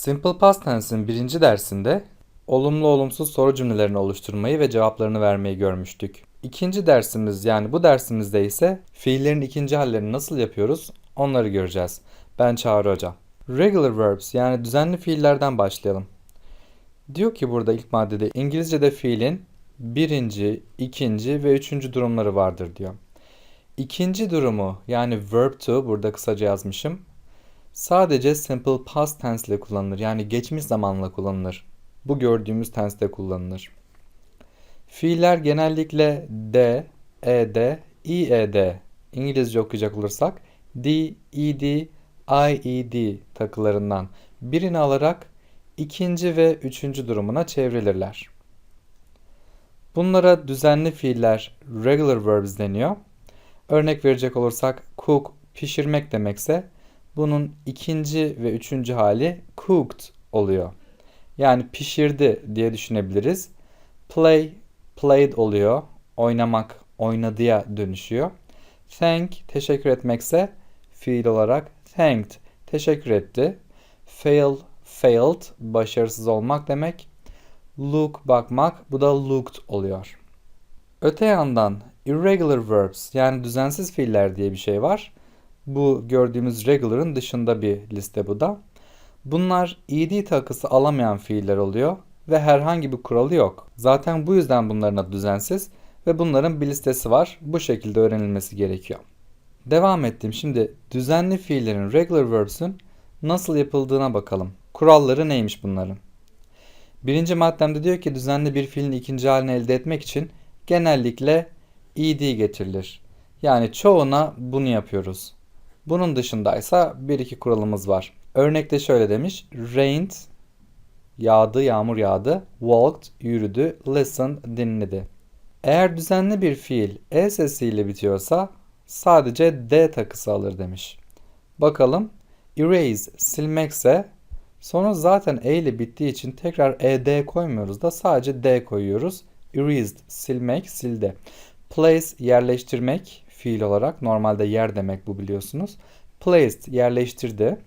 Simple Past Tense'in birinci dersinde olumlu olumsuz soru cümlelerini oluşturmayı ve cevaplarını vermeyi görmüştük. İkinci dersimiz yani bu dersimizde ise fiillerin ikinci hallerini nasıl yapıyoruz onları göreceğiz. Ben Çağrı Hoca. Regular verbs yani düzenli fiillerden başlayalım. Diyor ki burada ilk maddede İngilizce'de fiilin birinci, ikinci ve üçüncü durumları vardır diyor. İkinci durumu yani verb to burada kısaca yazmışım. Sadece simple past tense ile kullanılır. Yani geçmiş zamanla kullanılır. Bu gördüğümüz tense'de kullanılır. Fiiller genellikle d, ed, ied İngilizce okuyacak olursak d, ed, ied takılarından birini alarak ikinci ve üçüncü durumuna çevrilirler. Bunlara düzenli fiiller regular verbs deniyor. Örnek verecek olursak cook pişirmek demekse bunun ikinci ve üçüncü hali cooked oluyor. Yani pişirdi diye düşünebiliriz. Play, played oluyor. Oynamak, oynadıya dönüşüyor. Thank, teşekkür etmekse fiil olarak thanked, teşekkür etti. Fail, failed, başarısız olmak demek. Look, bakmak, bu da looked oluyor. Öte yandan irregular verbs yani düzensiz fiiller diye bir şey var. Bu gördüğümüz regular'ın dışında bir liste bu da. Bunlar ed takısı alamayan fiiller oluyor ve herhangi bir kuralı yok. Zaten bu yüzden bunların adı düzensiz ve bunların bir listesi var. Bu şekilde öğrenilmesi gerekiyor. Devam ettim. Şimdi düzenli fiillerin regular verbs'ün nasıl yapıldığına bakalım. Kuralları neymiş bunların? Birinci maddemde diyor ki düzenli bir fiilin ikinci halini elde etmek için genellikle ed getirilir. Yani çoğuna bunu yapıyoruz. Bunun dışındaysa bir iki kuralımız var. Örnekte şöyle demiş. Rained, yağdı, yağmur yağdı. Walked, yürüdü. Listened, dinledi. Eğer düzenli bir fiil e sesiyle bitiyorsa sadece d takısı alır demiş. Bakalım. Erase, silmekse sonra zaten e ile bittiği için tekrar ed koymuyoruz da sadece d koyuyoruz. Erased, silmek, sildi. Place, yerleştirmek fiil olarak. Normalde yer demek bu biliyorsunuz. Placed, yerleştirdi.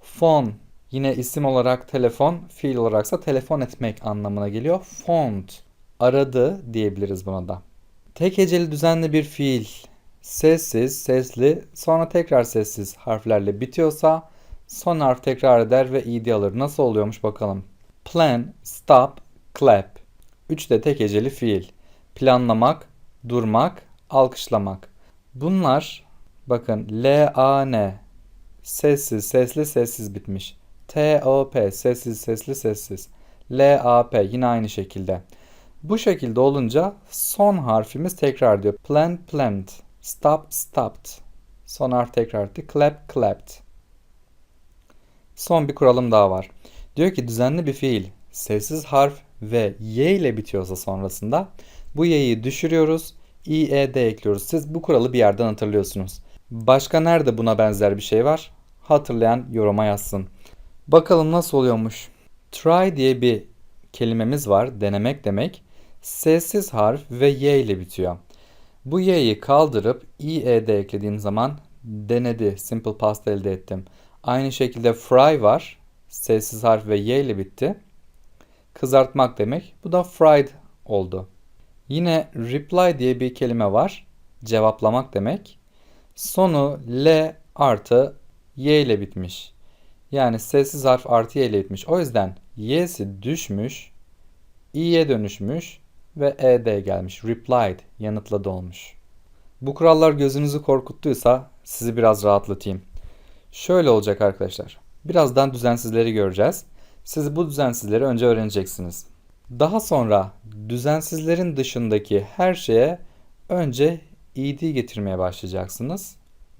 Phone, yine isim olarak telefon, fiil olaraksa telefon etmek anlamına geliyor. Phoned, aradı diyebiliriz buna da. Tek heceli düzenli bir fiil sessiz, sesli, sonra tekrar sessiz harflerle bitiyorsa son harf tekrar eder ve ed alır. Nasıl oluyormuş bakalım. Plan, stop, clap. Üç de tek heceli fiil. Planlamak, durmak, alkışlamak. Bunlar bakın L, A, N sessiz, sesli, sessiz bitmiş. T, O, P sessiz, sesli, sessiz. L, A, P yine aynı şekilde. Bu şekilde olunca son harfimiz tekrar diyor. Plan, planned. Stop, stopped. Son harf tekrar etti. Clap, clapped. Son bir kuralım daha var. Diyor ki düzenli bir fiil sessiz harf ve y ile bitiyorsa sonrasında bu y'yi düşürüyoruz. İed ekliyoruz. Siz bu kuralı bir yerden hatırlıyorsunuz. Başka nerede buna benzer bir şey var? Hatırlayan yoruma yazsın. Bakalım nasıl oluyormuş. Try diye bir kelimemiz var. Denemek demek. Sessiz harf ve y ile bitiyor. Bu y'yi kaldırıp ied eklediğim zaman denedi. Simple past elde ettim. Aynı şekilde fry var. Sessiz harf ve y ile bitti. Kızartmak demek. Bu da fried oldu. Yine reply diye bir kelime var. Cevaplamak demek. Sonu L artı Y ile bitmiş. Yani sessiz harf artı Y ile bitmiş. O yüzden Y'si düşmüş, İ'ye dönüşmüş ve ED gelmiş. Replied, yanıtladı olmuş. Bu kurallar gözünüzü korkuttuysa sizi biraz rahatlatayım. Şöyle olacak arkadaşlar. Birazdan düzensizleri göreceğiz. Siz bu düzensizleri önce öğreneceksiniz. Daha sonra düzensizlerin dışındaki her şeye önce ed getirmeye başlayacaksınız.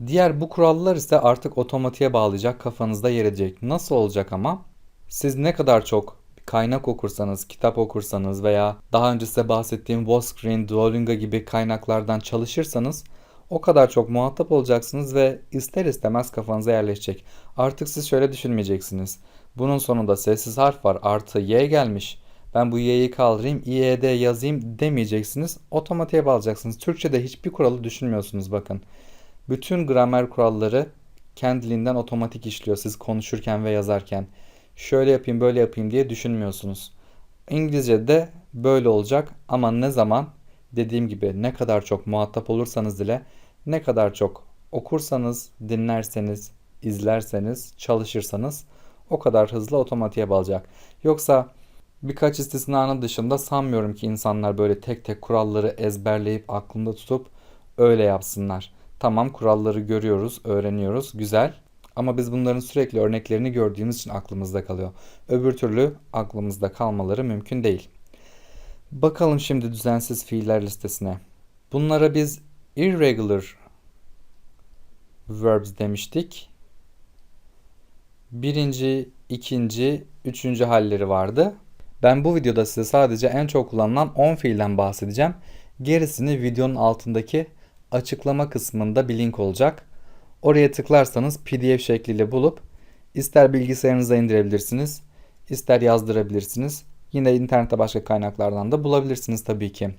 Diğer bu kurallar ise artık otomatiğe bağlayacak kafanızda yer edecek. Nasıl olacak ama? Siz ne kadar çok kaynak okursanız, kitap okursanız veya daha önce size bahsettiğim Wallscreen, Duolingo gibi kaynaklardan çalışırsanız o kadar çok muhatap olacaksınız ve ister istemez kafanıza yerleşecek. Artık siz şöyle düşünmeyeceksiniz. Bunun sonunda sessiz harf var artı y gelmiş. Ben bu y'yi kaldırayım ied yazayım demeyeceksiniz. Otomatiğe bağlayacaksınız. Türkçe'de hiçbir kuralı düşünmüyorsunuz bakın. Bütün gramer kuralları kendiliğinden otomatik işliyor siz konuşurken ve yazarken. şöyle yapayım böyle yapayım diye düşünmüyorsunuz. İngilizce'de böyle olacak ama ne zaman dediğim gibi ne kadar çok muhatap olursanız dile ne kadar çok okursanız, dinlerseniz, izlerseniz, çalışırsanız o kadar hızlı otomatiğe bağlayacak. Yoksa birkaç istisnanın dışında sanmıyorum ki insanlar böyle tek tek kuralları ezberleyip aklında tutup öyle yapsınlar. Tamam kuralları görüyoruz, öğreniyoruz, güzel. Ama biz bunların sürekli örneklerini gördüğümüz için aklımızda kalıyor. Öbür türlü aklımızda kalmaları mümkün değil. Bakalım şimdi düzensiz fiiller listesine. Bunlara biz irregular verbs demiştik. Birinci, ikinci, üçüncü halleri vardı. Ben bu videoda size sadece en çok kullanılan 10 fiilden bahsedeceğim. Gerisini videonun altındaki açıklama kısmında bir link olacak. Oraya tıklarsanız PDF şekliyle bulup ister bilgisayarınıza indirebilirsiniz, ister yazdırabilirsiniz. Yine internette başka kaynaklardan da bulabilirsiniz tabii ki.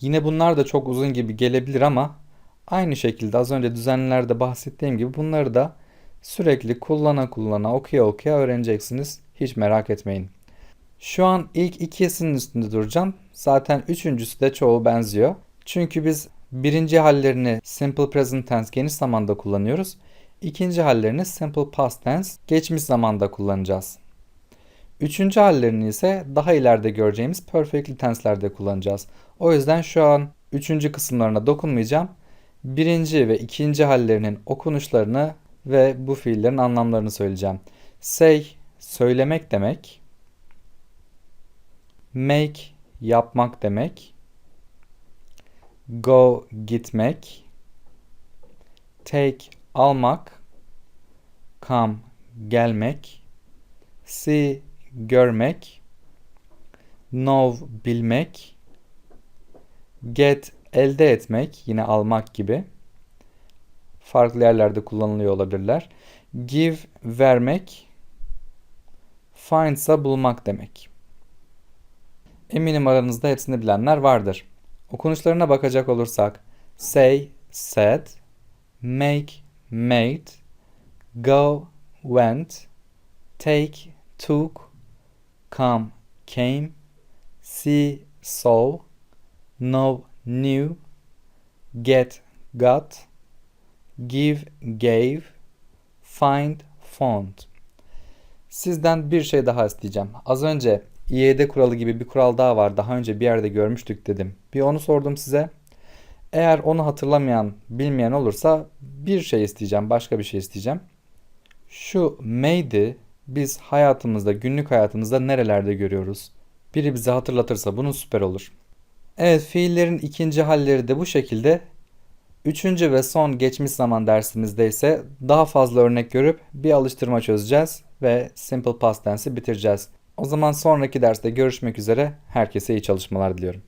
Yine bunlar da çok uzun gibi gelebilir ama aynı şekilde az önce düzenlerde bahsettiğim gibi bunları da sürekli kullana kullana okuya okuya öğreneceksiniz. Hiç merak etmeyin. Şu an ilk ikisinin üstünde duracağım. Zaten üçüncüsü de çoğu benziyor. Çünkü biz birinci hallerini simple present tense geniş zamanda kullanıyoruz. İkinci hallerini simple past tense geçmiş zamanda kullanacağız. Üçüncü hallerini ise daha ileride göreceğimiz perfectly tense'lerde kullanacağız. O yüzden şu an üçüncü kısımlarına dokunmayacağım. Birinci ve ikinci hallerinin okunuşlarını ve bu fiillerin anlamlarını söyleyeceğim. Say, söylemek demek. Make, yapmak demek. Go, gitmek. Take, almak. Come, gelmek. See, görmek. Know, bilmek. Get, elde etmek, yine almak gibi. Farklı yerlerde kullanılıyor olabilirler. Give, vermek. Find ise bulmak demek. Eminim aranızda hepsini bilenler vardır. Okunuşlarına bakacak olursak say, said, make, made, go, went, take, took, come, came, see, saw, know, knew, get, got, give, gave, find, found. Sizden bir şey daha isteyeceğim. Az önce İED kuralı gibi bir kural daha var. Daha önce bir yerde görmüştük dedim. Bir onu sordum size. Eğer onu hatırlamayan, bilmeyen olursa bir şey isteyeceğim, başka bir şey isteyeceğim. Şu made'i biz hayatımızda, günlük hayatımızda nerelerde görüyoruz? Biri bize hatırlatırsa bunu süper olur. Evet, fiillerin ikinci halleri de bu şekilde. Üçüncü ve son geçmiş zaman dersimizde ise daha fazla örnek görüp bir alıştırma çözeceğiz ve Simple Past Tense'i bitireceğiz. O zaman sonraki derste görüşmek üzere. Herkese iyi çalışmalar diliyorum.